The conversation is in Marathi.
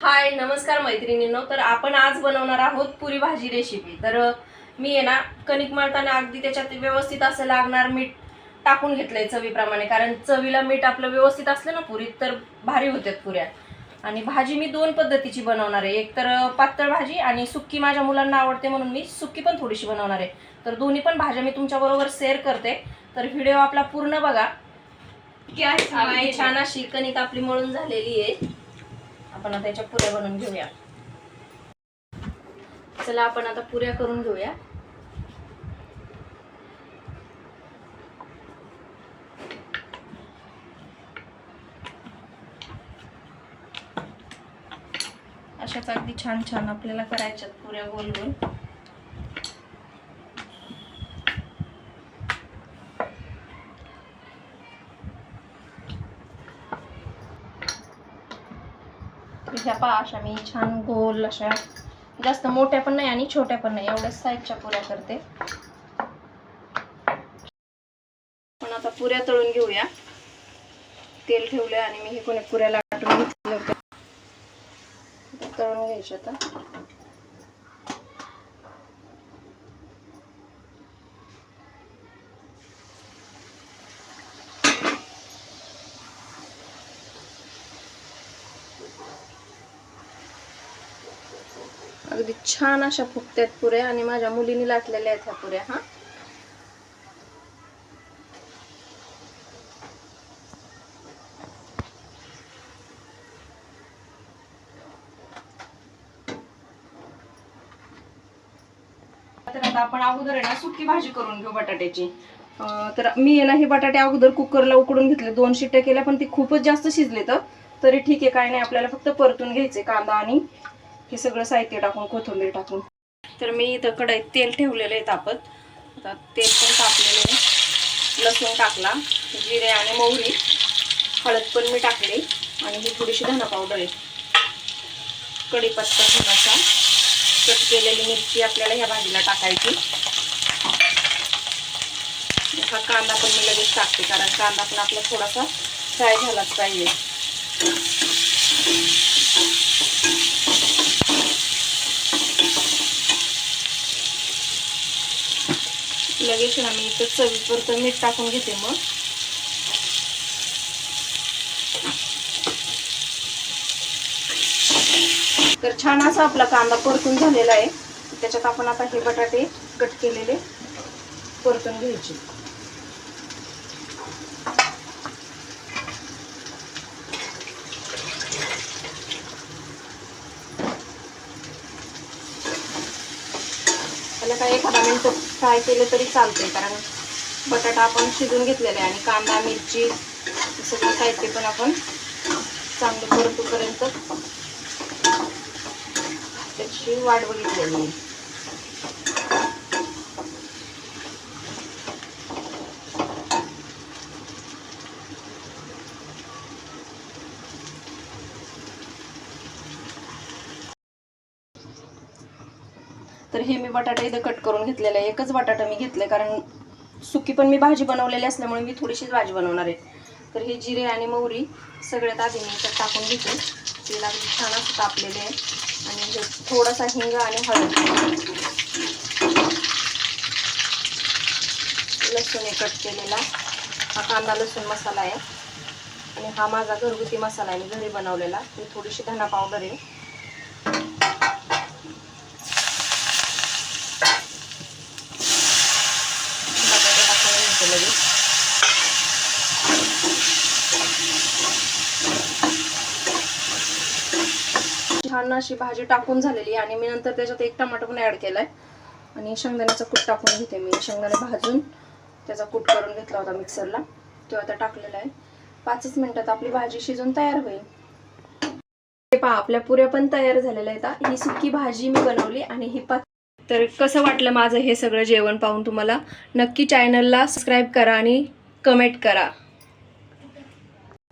हाय नमस्कार मैत्रिणींनो. तर आपण आज बनवणार आहोत पुरी भाजी रेसिपी तर मी आहे ना कणिक मळताना अगदी त्याच्यात व्यवस्थित असं लागणार मीठ टाकून घेतलंय चवीप्रमाणे. कारण चवीला मीठ आपलं व्यवस्थित असलं ना पुरीत तर भारी होत्यात पुऱ्या. आणि भाजी मी दोन पद्धतीची बनवणार आहे. एक तर पातळ भाजी आणि सुक्की माझ्या मुलांना आवडते म्हणून मी सुक्की पण थोडीशी बनवणार आहे. तर दोन्ही पण भाज्या मी तुमच्याबरोबर शेअर करते. तर व्हिडिओ आपला पूर्ण बघा. छान अशी कणिक आपली मळून झालेली आहे. आपण आता याच्या पुऱ्या बनवून घेऊया. चला आपण आता पुऱ्या करून घेऊया. अशाच अगदी छान छान आपल्याला करायच्यात पुऱ्या गोल गोल ह्या पा अशा मी छान गोल अशा. जास्त मोठ्या पण नाही आणि छोट्या पण नाही एवढ्या साईजच्या पुऱ्या करते. पण आता पुऱ्या तळून घेऊया. तेल ठेवलं आणि मी हे कोणी पुऱ्या लाटून घेतले होते. तळून घ्यायचे आता. अगदी छान अशा फुगत्यात पुऱ्या आणि माझ्या मुलीने लाटलेल्या आहेत ह्या पुऱ्या हा. तर आता आपण अगोदर आहे ना सुकी भाजी करून घेऊ बटाट्याची. तर मी आहे ना हे बटाटे अगोदर कुकरला उकडून घेतले. दोन शिट्ट्या केल्या पण ते खूपच जास्त शिजले तर तरी ठीक आहे काय नाही. आपल्याला फक्त परतून घ्यायचे कांदा आणि हे सगळं साहित्य टाकून कोथिंबीर टाकून. तर मी इथं कढईत तेल ठेवलेलं आहे तापत. आता तेल पण तापलेलं आहे. लसूण टाकला जिरे आणि मोहरी. हळद पण मी टाकली आणि ही थोडीशी धना पावडर आहे. कढीपत्ता थोडासा. कट केलेली मिरची आपल्याला ह्या भाजीला टाकायची. हा कांदा पण मी लगेच टाकते कारण कांदा पण आपला थोडासा फ्राय झालाच पाहिजे. लगेच ना मी इथं चवीपुरतं मीठ टाकून घेते मग. तर छान असा आपला कांदा परतून झालेला आहे. त्याच्यात आपण आता हे बटाटे कट केलेले परतून घ्यायचे. त्याला काय एखादा मिनिट फ्राय केलं तरी चालते कारण बटाटा आपण शिजून घेतलेला आहे आणि कांदा मिरची हे सगळं साहित्य पण आपण चांगलं परतूपर्यंत त्याची वाट बघितलेली आहे. तर हे मी बटाटा इथं कट करून घेतलेलं आहे. एकच बटाटा मी घेतलं कारण सुकी पण मी भाजी बनवलेली असल्यामुळे मी थोडीशीच भाजी बनवणार आहे. तर हे जिरे आणि मोहरी सगळ्यात आधी मी त्यात टाकून घेते. तेल अगदी छान असं तापलेले आहे. आणि हे थोडासा हिंग आणि हळद. लसूण हे कट केलेला. हा कांदा लसूण मसाला आहे. आणि हा माझा घरगुती मसाला आहे. मी घरी बनवलेला. मी थोडीशी धना पावडर आहे बटाटे टाकून घ्यायचे लगेच छान अशी भाजी टाकून झालेली आणि मी नंतर त्याच्यात एक टमाटर पण ॲड आहे आणि शेंगदाण्याचा कूट टाकून घेते मी. शेंगदाणे भाजून त्याचा कूट करून घेतला होता मिक्सरला तो आता टाकलेला आहे. पाचच मिनटात आपली भाजी शिजून तयार होईल. हे पहा आपल्या पुऱ्या पण तयार झालेल्या आहेत. ही सुकी भाजी मी बनवली आणि ही पात तर कसं वाटलं माझं हे सगळं जेवण पाहून तुम्हाला? नक्की चॅनलला सबस्क्राईब करा आणि कमेंट करा.